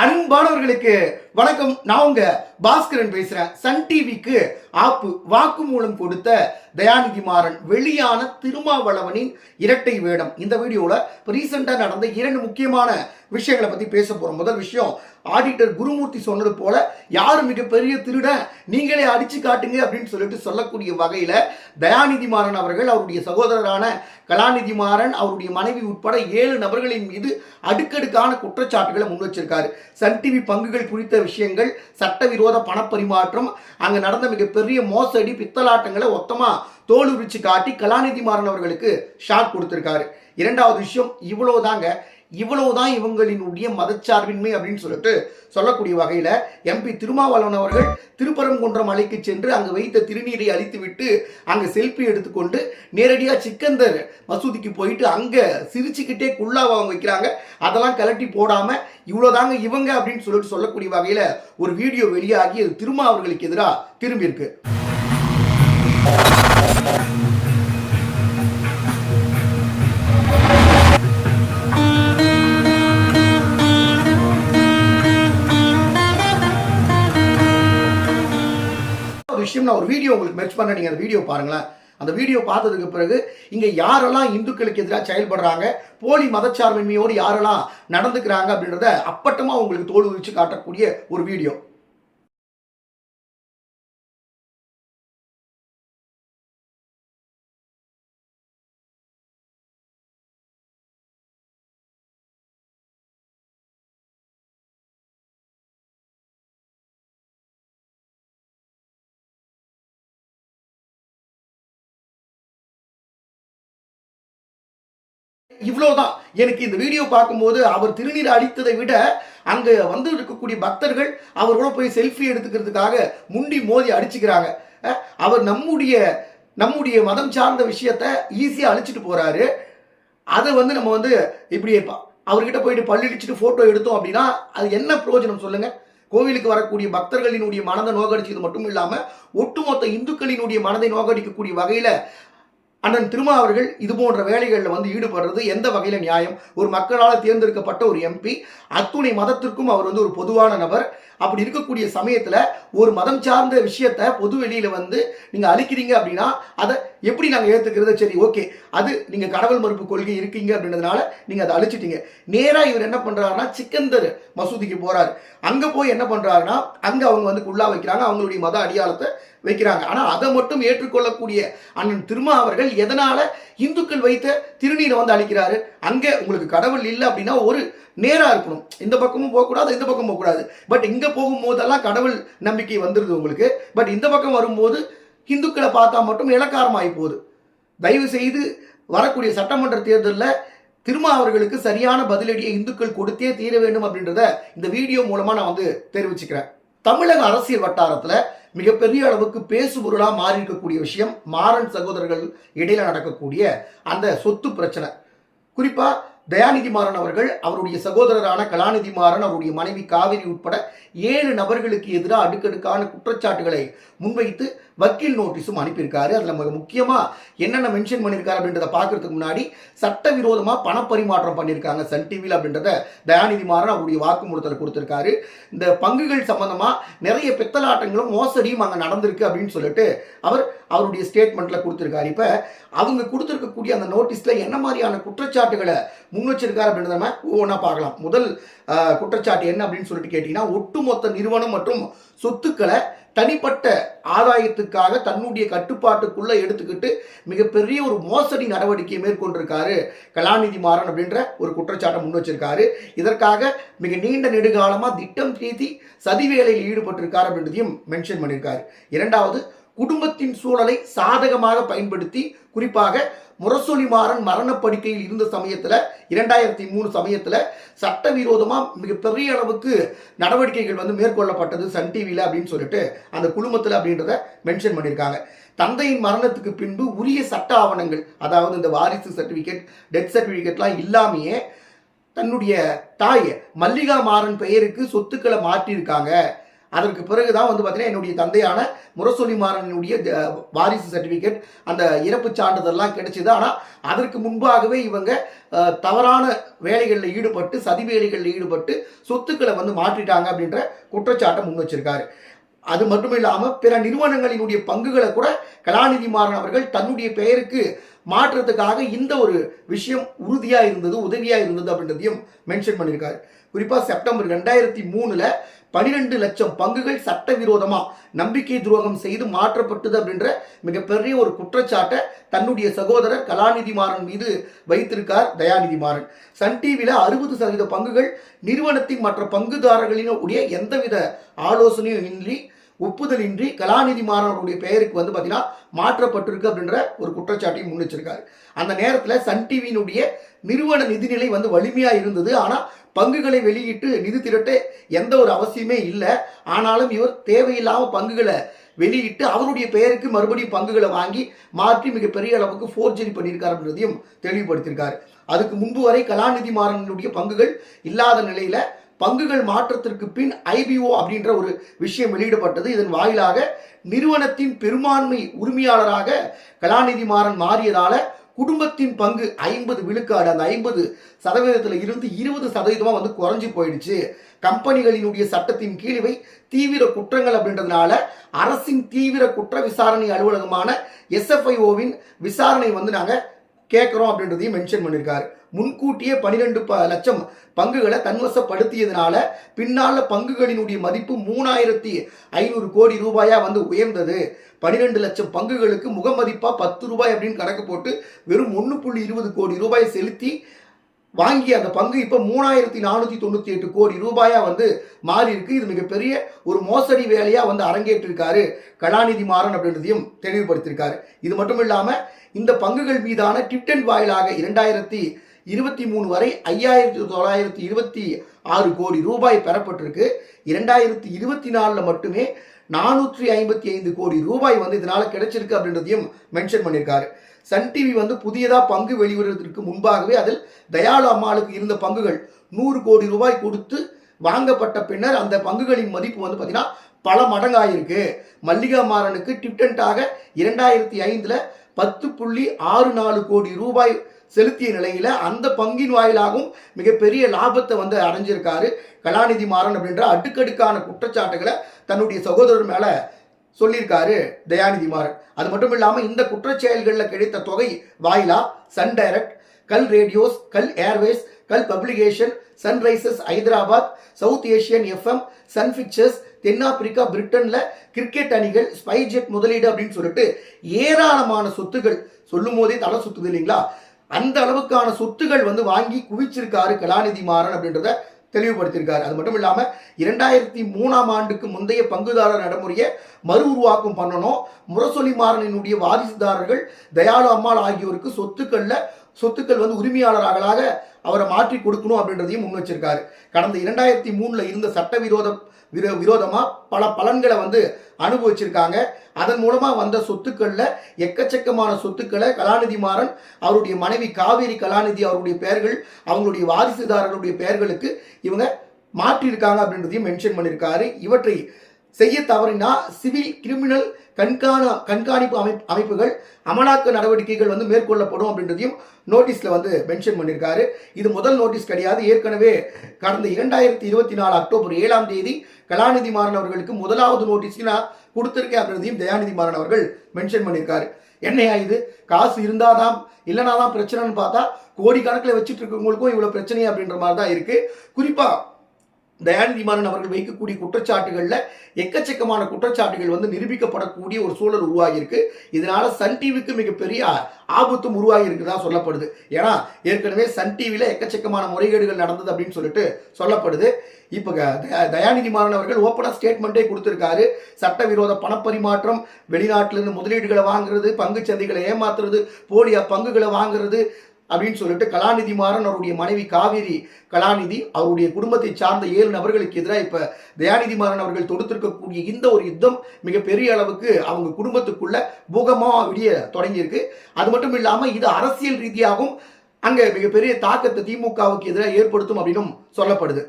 அன்பானவர்களுக்கு வணக்கம் நான் உங்க பாஸ்கரன் பேசுறேன். சன் டிவிக்கு ஆப்பு வாக்குமூலம் கொடுத்த தயாநிதி மாறன் வெளியான திருமாவளவனின் இரட்டை வேடம். இந்த வீடியோல ரீசெண்டா நடந்த இரண்டு முக்கியமான விஷயங்களை பத்தி பேச போறோம். முதல் விஷயம் ஆடிட்டர் குருமூர்த்தி சொன்னது போல யார் மிகப்பெரிய திருடன் நீங்களே அடிச்சு காட்டுங்க அப்படின்னு சொல்லிட்டு சொல்லக்கூடிய வகையில தயாநிதி மாறன் அவர்கள் அவருடைய சகோதரரான கலாநிதி மாறன் அவருடைய மனைவி உட்பட ஏழு நபர்களின் மீது அடுக்கடுக்கான குற்றச்சாட்டுகளை முன் வச்சிருக்காரு. சன் டிவி பங்குகள் குறித்த விஷயங்கள் சட்டவிரோத பணப்பரிமாற்றம் அங்க நடந்த மிகப்பெரிய மோசடி பித்தலாட்டங்களை மொத்தமா தோல் உரிச்சு காட்டி கலாநிதி மாறன் அவர்களுக்கு ஷாக் கொடுத்திருக்காரு. இரண்டாவது விஷயம் இவ்வளவுதாங்க இவ்வளவுதான் இவங்களினுடைய மதச்சார்பின்மை அப்படின்னு சொல்லிட்டு சொல்லக்கூடிய வகையில் எம்பி திருமாவளவன் அவர்கள் திருப்பரங்குன்றம் மலைக்கு சென்று அங்கு வைத்த திருநீரை அழித்துவிட்டு அங்கே செல்ஃபி எடுத்துக்கொண்டு நேரடியாக சிக்கந்தர் மசூதிக்கு போயிட்டு அங்கே சிரிச்சுக்கிட்டே குள்ளாவை அவங்க வைக்கிறாங்க. அதெல்லாம் கலட்டி போடாமல் இவ்வளோதாங்க இவங்க அப்படின்னு சொல்லிட்டு சொல்லக்கூடிய வகையில் ஒரு வீடியோ வெளியாகி அது திருமா அவர்களுக்கு எதிராக திரும்பியிருக்கு. நான் ஒரு வீடியோ உங்களுக்கு மெர்ச் பண்ண நீங்க அந்த வீடியோ பாருங்களேன். அந்த வீடியோ பார்த்ததுக்கு பிறகு இங்க யாரெல்லாம் இந்துக்களுக்கு எதிராக செயல்படுறாங்க போலி மதச்சார்பின்மையோடு யாரெல்லாம் நடந்துக்கிறாங்க அப்படின்றத அப்பட்டமா உங்களுக்கு தோல் உரிச்சு காட்டக்கூடிய ஒரு வீடியோ இவ்வளவுதான். எனக்கு இந்த வீடியோ பார்க்கும்போது அவர் திருநீர் அடித்ததை விட அங்க வந்து இருக்கக்கூடிய பக்தர்கள் அவரோட போய் செல்ஃபி எடுத்துக்கிறதுக்காக முண்டி மோதி அடிச்சுக்கிறாங்க. அவர் நம்முடைய நம்முடைய மதம் சார்ந்த விஷயத்த ஈஸியாக அழிச்சிட்டு போறாரு. அதை வந்து நம்ம வந்து இப்படியே அவர்கிட்ட போயிட்டு பல்லிடிச்சிட்டு போட்டோ எடுத்தோம் அப்படின்னா அது என்ன பிரயோஜனம் சொல்லுங்க? கோவிலுக்கு வரக்கூடிய பக்தர்களினுடைய மனதை நோகடிச்சது மட்டும் இல்லாமல் ஒட்டுமொத்த இந்துக்களினுடைய மனதை நோகடிக்கக்கூடிய வகையில் அண்ணன் திருமா அவர்கள் இது போன்ற வேலைகளில் வந்து ஈடுபடுறது எந்த வகையில நியாயம்? ஒரு மக்களால் தேர்ந்தெடுக்கப்பட்ட ஒரு எம்பி அத்துணை மதத்திற்கும் அவர் வந்து ஒரு பொதுவான நபர். அப்படி இருக்கக்கூடிய சமயத்தில் ஒரு மதம் சார்ந்த விஷயத்த பொது வெளியில் வந்து நீங்கள் அழிக்கிறீங்க அப்படின்னா அதை எப்படி நாங்கள் ஏத்துக்கிறது? சரி ஓகே. அது நீங்கள் கடவுள் மறுப்பு கொள்கை இருக்கீங்க அப்படின்றதுனால நீங்கள் அதை அழிச்சிட்டீங்க. நேராக இவர் என்ன பண்ணுறாருன்னா சிக்கந்தர் மசூதிக்கு போகிறாரு அங்கே போய் என்ன பண்ணுறாருன்னா அங்கே அவங்க வந்து குள்ளா வைக்கிறாங்க அவங்களுடைய மத அடியாளத்தை வைக்கிறாங்க. ஆனால் அதை மட்டும் ஏற்றுக்கொள்ளக்கூடிய அண்ணன் திருமா அவர்கள் எதனால் இந்துக்கள் வைத்த திருநீரை வந்து அழிக்கிறாரு? அங்கே உங்களுக்கு கடவுள் இல்லை அப்படின்னா ஒரு நேராக இருக்கணும். இந்த பக்கமும் போகக்கூடாது இந்த பக்கம் போகக்கூடாது. பட் இங்கே போகும்போதெல்லாம் கடவுள் நம்பிக்கை வந்துடுது உங்களுக்கு. பட் இந்த பக்கம் வரும்போது இந்துக்களை பார்த்தா மட்டும் இலக்காரமாகி போகுது. தயவு செய்து வரக்கூடிய சட்டமன்ற தேர்தலில் திருமா அவர்களுக்கு சரியான பதிலடியை இந்துக்கள் கொடுத்தே தீர வேண்டும் அப்படின்றத இந்த வீடியோ மூலமாக நான் வந்து தெரிவிச்சுக்கிறேன். தமிழக அரசியல் வட்டாரத்தில் மிகப்பெரிய அளவுக்கு பேசுபொருளாக மாறி இருக்கக்கூடிய விஷயம் மாறன் சகோதரர்கள் இடையில நடக்கக்கூடிய அந்த சொத்து பிரச்சனை. குறிப்பாக தயாநிதி மாறன் அவர்கள் அவருடைய சகோதரரான கலாநிதி மாறன் அவருடைய மனைவி காவிரி உட்பட ஏழு நபர்களுக்கு எதிராக அடுக்கடுக்கான குற்றச்சாட்டுகளை முன்வைத்து வக்கீல் நோட்டீஸும் அனுப்பியிருக்காரு. அதில் மிக முக்கியமாக என்னென்ன மென்ஷன் பண்ணியிருக்காரு அப்படின்றத பார்க்கறதுக்கு முன்னாடி சட்டவிரோதமாக பணப்பரிமாற்றம் பண்ணியிருக்காங்க சன் டிவியில் அப்படின்றத தயாநிதி மாறன் அவருடைய வாக்குமூலத்தில் கொடுத்துருக்காரு. இந்த பங்குகள் சம்பந்தமாக நிறைய பித்தலாட்டங்களும் மோசடியும் அங்கே நடந்திருக்கு அப்படின்னு சொல்லிட்டு அவர் அவருடைய ஸ்டேட்மெண்ட்டில் கொடுத்துருக்காரு. இப்போ அவங்க கொடுத்துருக்கக்கூடிய அந்த நோட்டீஸில் என்ன மாதிரியான குற்றச்சாட்டுகளை முன் வச்சிருக்காரு அப்படின்றத நம்ம ஒவ்வொன்றா பார்க்கலாம். முதல் குற்றச்சாட்டு என்ன அப்படின்னு சொல்லிட்டு கேட்டிங்கன்னா ஒட்டுமொத்த நிறுவனம் மற்றும் சொத்துக்களை தனிப்பட்ட ஆதாயத்துக்காக தன்னுடைய கட்டுப்பாட்டுக்குள்ளே எடுத்துக்கிட்டு மிகப்பெரிய ஒரு மோசடி நடவடிக்கையை மேற்கொண்டிருக்காரு கலாநிதி மாறன் அப்படின்ற ஒரு குற்றச்சாட்டை முன் வச்சிருக்காரு. இதற்காக மிக நீண்ட நெடுகாலமாக திட்டம் தீதி சதி வேலையில் அப்படின்றதையும் மென்ஷன் பண்ணியிருக்காரு. இரண்டாவது குடும்பத்தின் சூழலை சாதகமாக பயன்படுத்தி குறிப்பாக முரசொலி மாறன் மரணப்படுக்கையில் இருந்த சமயத்தில் இரண்டாயிரத்தி மூணு சமயத்தில் சட்டவிரோதமாக மிகப்பெரிய அளவுக்கு நடவடிக்கைகள் வந்து மேற்கொள்ளப்பட்டது சன் டிவியில் அப்படின்னு சொல்லிட்டு அந்த குழுமத்தில் அப்படின்றத மென்ஷன் பண்ணியிருக்காங்க. தந்தையின் மரணத்துக்கு பின்பு உரிய சட்ட ஆவணங்கள் அதாவது இந்த வாரிசு சர்டிஃபிகேட் டெத் சர்டிஃபிகேட்லாம் இல்லாமையே தன்னுடைய தாய் மல்லிகா மாறன் பெயருக்கு சொத்துக்களை மாற்றியிருக்காங்க. அதற்கு பிறகுதான் வந்து பார்த்தீங்கன்னா என்னுடைய தந்தையான முரசொலி மாறனுடைய வாரிசு சர்டிஃபிகேட் அந்த இறப்பு சான்றிதழ்லாம் கிடைச்சிது. ஆனால் அதற்கு முன்பாகவே இவங்க தவறான வேலைகளில் ஈடுபட்டு சதி வேலைகளில் ஈடுபட்டு சொத்துக்களை வந்து மாற்றிட்டாங்க அப்படின்ற குற்றச்சாட்டை முன் வச்சிருக்காரு. அது மட்டும் இல்லாமல் பிற நிறுவனங்களினுடைய பங்குகளை கூட கலாநிதி மாறன் அவர்கள் தன்னுடைய பெயருக்கு மாற்றத்துக்காக இந்த ஒரு விஷயம் உறுதியாக இருந்தது உதவியாக இருந்தது அப்படின்றதையும் மென்ஷன் பண்ணியிருக்காரு குறிப்பாக செப்டம்பர் ரெண்டாயிரத்தி மூணில் பனிரெண்டு லட்சம் பங்குகள் சட்டவிரோதமா நம்பிக்கை துரோகம் செய்து மாற்றப்பட்டது அப்படின்ற மிகப்பெரிய ஒரு குற்றச்சாட்டை தன்னுடைய சகோதரர் கலாநிதி மாறன் மீது வைத்திருக்கார் தயாநிதி மாறன் சன் டிவியில் அறுபது சதவீத பங்குகள் நிறுவனத்தின் மற்ற பங்குதாரர்களினுடைய எந்தவித ஆலோசனையும் இன்றி ஒப்புதலின்றி கலாநிதி மாறனருடைய பெயருக்கு வந்து பார்த்தீங்கன்னா மாற்றப்பட்டிருக்கு அப்படின்ற ஒரு குற்றச்சாட்டையும் முன்னிச்சிருக்காரு அந்த நேரத்தில் சன் டிவியினுடைய நிறுவன நிதிநிலை வந்து வலிமையாக இருந்தது. ஆனால் பங்குகளை வெளியிட்டு நிதி திரட்ட எந்த ஒரு அவசியமே இல்லை. ஆனாலும் இவர் தேவையில்லாமல் பங்குகளை வெளியிட்டு அவருடைய பெயருக்கு மறுபடியும் பங்குகளை வாங்கி மாற்றி மிகப்பெரிய அளவுக்கு ஃபோர்ஜரி பண்ணியிருக்காருன்றதையும் தெளிவுபடுத்தியிருக்காரு. அதுக்கு முன்பு வரை கலாநிதி மாறனுடைய பங்குகள் இல்லாத நிலையில் பங்குகள் மாற்றத்திற்கு பின் ஐபிஓ அப்படின்ற ஒரு விஷயம் வெளியிடப்பட்டது. இதன் வாயிலாக நிறுவனத்தின் பெரும்பான்மை உரிமையாளராக கலாநிதி மாறன் மாறியதால குடும்பத்தின் பங்கு ஐம்பது விழுக்காடு அந்த ஐம்பது சதவீதத்தில் இருந்து இருபது சதவீதமாக வந்து குறைஞ்சு போயிடுச்சு. கம்பெனிகளினுடைய சட்டத்தின் கீழ் இவை தீவிர குற்றங்கள் அப்படின்றதுனால அரசின் தீவிர குற்ற விசாரணை அலுவலகமான எஸ்எஃப்ஐஓவின் விசாரணை வந்து நாங்கள் கேட்குறோம் அப்படின்றதையும் மென்ஷன் பண்ணியிருக்காரு முன்கூட்டியே பன்னிரெண்டு ப லட்சம் பங்குகளை தன்வசப்படுத்தியதுனால பின்னால் பங்குகளினுடைய மதிப்பு மூணாயிரத்தி ஐநூறு கோடி ரூபாயாக வந்து உயர்ந்தது. பன்னிரெண்டு லட்சம் பங்குகளுக்கு முகமதிப்பாக பத்து ரூபாய் அப்படின்னு கணக்கு போட்டு வெறும் ஒன்று புள்ளி இருபது கோடி ரூபாய் செலுத்தி வாங்கிய அந்த பங்கு இப்போ மூணாயிரத்தி நானூற்றி தொண்ணூற்றி எட்டு கோடி ரூபாயா வந்து மாறி இருக்கு. இது மிகப்பெரிய ஒரு மோசடி வேலையா வந்து அரங்கேற்றிருக்காரு கலாநிதி மாறன் அப்படின்றதையும் தெளிவுபடுத்தியிருக்காரு இது மட்டும் இல்லாம இந்த பங்குகள் மீதான டிப்டன் வாயிலாக இரண்டாயிரத்தி இருபத்தி மூணு வரை ஐயாயிரத்தி தொள்ளாயிரத்தி இருபத்தி ஆறு கோடி ரூபாய் பெறப்பட்டிருக்கு. இரண்டாயிரத்தி இருபத்தி நாலில் மட்டுமே நானூற்றி ஐம்பத்தி ஐந்து கோடி ரூபாய் வந்து இதனால கிடைச்சிருக்கு அப்படின்றதையும் மென்ஷன் பண்ணியிருக்காரு. சன் டிவி வந்து புதியதாக பங்கு வெளிவருவதற்கு முன்பாகவே அதில் தயாளு அம்மாளுக்கு இருந்த பங்குகள் நூறு கோடி ரூபாய் கொடுத்து வாங்கப்பட்ட பின்னர் அந்த பங்குகளின் மதிப்பு வந்து பார்த்தீங்கன்னா பல மடங்காயிருக்கு. மல்லிகா மாறனுக்கு டிப்டன்ட்டாக இரண்டாயிரத்தி ஐந்தில் பத்து புள்ளி ஆறு நாலு கோடி ரூபாய் செலுத்திய நிலையில் அந்த பங்கின் வாயிலாகவும் மிகப்பெரிய லாபத்தை வந்து அடைஞ்சிருக்காரு கலாநிதி மாறன் அப்படின்ற அடுக்கடுக்கான குற்றச்சாட்டுகளை தன்னுடைய சகோதரர் மேலே சொல்லியிருக்காரு தயாநிதி மாறன். அது மட்டும் இல்லாமல் இந்த குற்றச்செயல்களில் கிடைத்த தொகை வாயிலா Sun Direct Kal radios Kal Airways Kal publication Sunrisers Hyderabad South Asian FM Sun Pictures தென்னாப்பிரிக்கா பிரிட்டன்ல கிரிக்கெட் அணிகள் ஸ்பைஜெட் முதலீடு அப்படின்னு சொல்லிட்டு ஏராளமான சொத்துகள் சொல்லும் போதே தலை சுத்துது இல்லைங்களா? அந்த அளவுக்கான சொத்துகள் வந்து வாங்கி குவிச்சிருக்காரு கலாநிதி மாறன் அப்படின்றத தெளிவுபடுத்தியிருக்காரு. அது மட்டும் இல்லாமல் இரண்டாயிரத்தி மூணாம் ஆண்டுக்கு முந்தைய பங்குதாரர் நடைமுறையை மறு உருவாக்கம் பண்ணணும். முரசொலி மாறனினுடைய வாரிசுதாரர்கள் தயாளு அம்மாள் ஆகியோருக்கு சொத்துக்களில் சொத்துக்கள் வந்து உரிமையாளர்களாக அவரை மாற்றி கொடுக்கணும் அப்படின்றதையும் முன் வச்சிருக்காரு. கடந்த இரண்டாயிரத்தி மூணில் இருந்த சட்டவிரோத விரோ விரோதமாக பல பலன்களை வந்து அனுபவிச்சிருக்காங்க. அதன் மூலமாக வந்த சொத்துக்களில் எக்கச்சக்கமான சொத்துக்களை கலாநிதி மாறன் அவருடைய மனைவி காவேரி கலாநிதி அவருடைய பெயர்கள் அவங்களுடைய வாரிசுதாரர்களுடைய பெயர்களுக்கு இவங்க மாற்றியிருக்காங்க அப்படின்றதையும் மென்ஷன் பண்ணியிருக்காரு. இவற்றை செய்ய தவறினா சிவில் கிரிமினல் கண்காண கண்காணிப்பு அமைப்பு அமைப்புகள் அமலாக்க நடவடிக்கைகள் வந்து மேற்கொள்ளப்படும் அப்படின்றதையும் நோட்டீஸில் வந்து மென்ஷன் பண்ணியிருக்காரு இது முதல் நோட்டீஸ் கிடையாது. ஏற்கனவே கடந்த இரண்டாயிரத்தி இருபத்தி நாலு அக்டோபர் ஏழாம் தேதி கலாநிதி மாறன் அவர்களுக்கு முதலாவது நோட்டீஸ் நான் கொடுத்துருக்கேன் அப்படின்றதையும் தயாநிதி மாறன் அவர்கள் மென்ஷன் பண்ணியிருக்காரு என்னையா இது? காசு இருந்தால் தான் இல்லைனா தான் பிரச்சனைன்னு பார்த்தா கோடி கணக்கில் வச்சுட்டு இருக்கவங்களுக்கும் இவ்வளோ பிரச்சனை அப்படின்ற மாதிரி தான் இருக்குது குறிப்பாக தயாநிதி மாறன் அவர்கள் வைக்கக்கூடிய குற்றச்சாட்டுகளில் எக்கச்சக்கமான குற்றச்சாட்டுகள் வந்து நிரூபிக்கப்படக்கூடிய ஒரு சூழல் உருவாகியிருக்கு. இதனால சன் டிவிக்கு மிகப்பெரிய ஆபத்தும் உருவாகி இருக்குதா சொல்லப்படுது. ஏன்னா ஏற்கனவே சன் டிவியில் எக்கச்சக்கமான முறைகேடுகள் நடந்தது அப்படின்னு சொல்லிட்டு சொல்லப்படுது. இப்போ தயாநிதி மாறன் அவர்கள் ஓப்பனாக ஸ்டேட்மெண்ட்டே கொடுத்துருக்காரு. சட்டவிரோத பணப்பரிமாற்றம் வெளிநாட்டிலிருந்து முதலீடுகளை வாங்குறது பங்கு சந்தைகளை ஏமாத்துறது போலியா பங்குகளை வாங்குறது அப்படின்னு சொல்லிட்டு கலாநிதி மாறன் அவருடைய மனைவி காவேரி கலாநிதி அவருடைய குடும்பத்தை சார்ந்த ஏழு நபர்களுக்கு எதிராக இப்போ தயாநிதி மாறன் அவர்கள் தொடுத்திருக்கக்கூடிய இந்த ஒரு யுத்தம் மிகப்பெரிய அளவுக்கு அவங்க குடும்பத்துக்குள்ள பூகமாக விடிய தொடங்கியிருக்கு. அது மட்டும் இல்லாமல் இது அரசியல் ரீதியாகவும் அங்கே மிகப்பெரிய தாக்கத்தை திமுகவுக்கு எதிராக ஏற்படுத்தும் அப்படின்னும் சொல்லப்படுது.